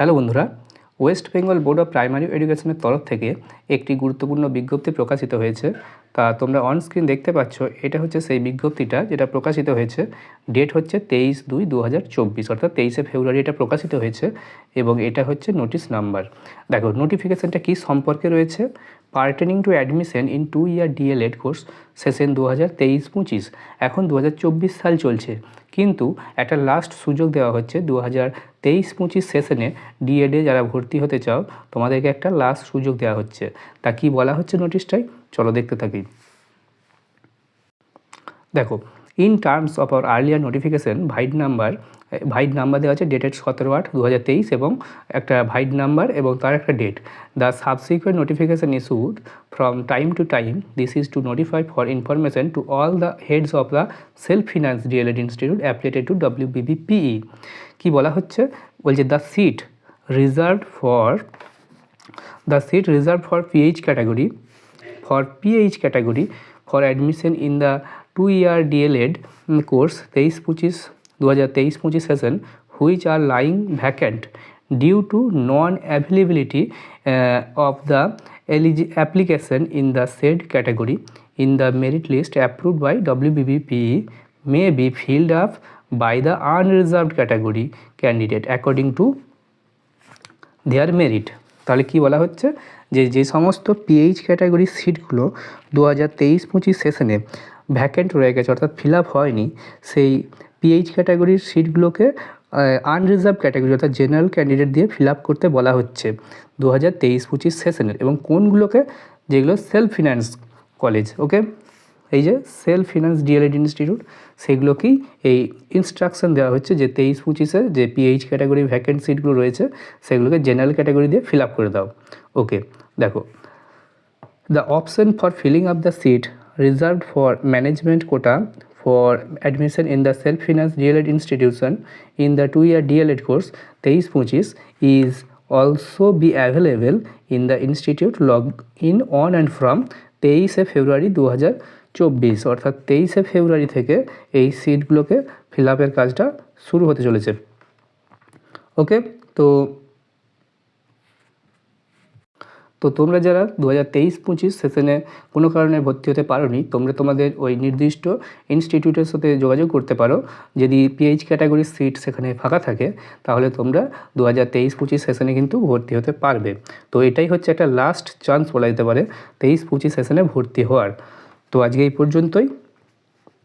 Hello বন্ধুরা, West Bengal board of primary এডুকেশনের তরফ থেকে একটি গুরুত্বপূর্ণ বিজ্ঞপ্তি প্রকাশিত হয়েছে। তা তোমরা অন স্ক্রিন দেখতে পাচ্ছ, এটা হচ্ছে সেই বিজ্ঞপ্তিটা যেটা প্রকাশিত হয়েছে। ডেট হচ্ছে তেইশ দুই দু হাজার চব্বিশ, অর্থাৎ তেইশে ফেব্রুয়ারি এটা প্রকাশিত হয়েছে এবং এটা হচ্ছে নোটিশ নাম্বার দেখো নোটিফিকেশানটা কী সম্পর্কে রয়েছে? Pertaining to admission in two year DElEd course session দু হাজার তেইশ পঁচিশ। এখন দু হাজার চব্বিশ সাল চলছে, কিন্তু একটা লাস্ট সুযোগ দেওয়া হচ্ছে দু হাজার তেইশ পঁচিশ সেশনে ডিএডে যারা ভর্তি হতে চাও, তোমাদেরকে একটা লাস্ট সুযোগ দেওয়া হচ্ছে। তা কি বলা হচ্ছে নোটিশটাই চলো দেখতে থাকি। দেখো in terms of our earlier notification vide number vide number দেওয়া আছে ডেটেড সতেরো আট দু হাজার তেইশ এবং একটা ভাইড নাম্বার এবং তার একটা date the subsequent notification issued from time to time this is to notify for information to all the heads of the self finance DElEd institute affiliated to W BBPE কী বলা হচ্ছে? বলছে the seat reserve for the seat reserve for PH category for PH category for admission in the two year DElEd course তেইশ পঁচিশ দু হাজার তেইশ পঁচিশ session which are lying vacant due to non availability of the eligible application in the said category in the merit list approved by WBBPE may be filled up by the unreserved category candidate according to their merit তাহলে কি বলা হচ্ছে? যে যে সমস্ত pH ক্যাটাগরির সিটগুলো দু হাজার তেইশ পঁচিশ সেশনে ভ্যাকেন্ট রয়ে গেছে, অর্থাৎ ফিল আপ হয়নি, সেই পিএইচ ক্যাটাগরির সিটগুলোকে আনরিজার্ভ ক্যাটাগরি অর্থাৎ জেনারেল ক্যান্ডিডেট দিয়ে ফিল আপ করতে বলা হচ্ছে দু হাজার তেইশ পঁচিশ সেশনের এবং কোনগুলোকে? যেগুলো সেলফ ফিন্যান্স কলেজ ওকে এই যে self finance D El Ed institute, সেগুলোকেই এই ইনস্ট্রাকশান দেওয়া হচ্ছে যে তেইশ পঁচিশে যে পিএইচ ক্যাটাগরি ভ্যাকেন্ট সিটগুলো রয়েছে, সেগুলোকে জেনারেল ক্যাটাগরি দিয়ে ফিল আপ করে দাও। ওকে দেখো the option for filling up the seat reserve for management quota for admission in the self finance DElEd institution in the two year DElEd course তেইশ পঁচিশ is also be available in the institute log in on and from তেইশে ফেব্রুয়ারি দু হাজার চব্বিশ, অর্থাৎ তেইশে ফেব্রুয়ারি থেকে এই সিটগুলোকে ফিল আপের কাজটা শুরু হতে চলেছে। ওকে তো তো তোমরা যারা দু হাজার তেইশ, পঁচিশ সেশনে কোনো কারণে ভর্তি হতে পারোনি, তোমরা তোমাদের ওই নির্দিষ্ট ইনস্টিটিউটের সাথে যোগাযোগ করতে পারো। যদি পিএইচ ক্যাটাগরির সিট সেখানে ফাঁকা থাকে, তাহলে তোমরা দু হাজার তেইশ, পঁচিশ সেশনে কিন্তু ভর্তি হতে পারবে। তো এটাই হচ্ছে একটা লাস্ট চান্স বলা যেতে পারে, তেইশ, পঁচিশ সেশনে ভর্তি হওয়ার। তো আজকে এই পর্যন্তই।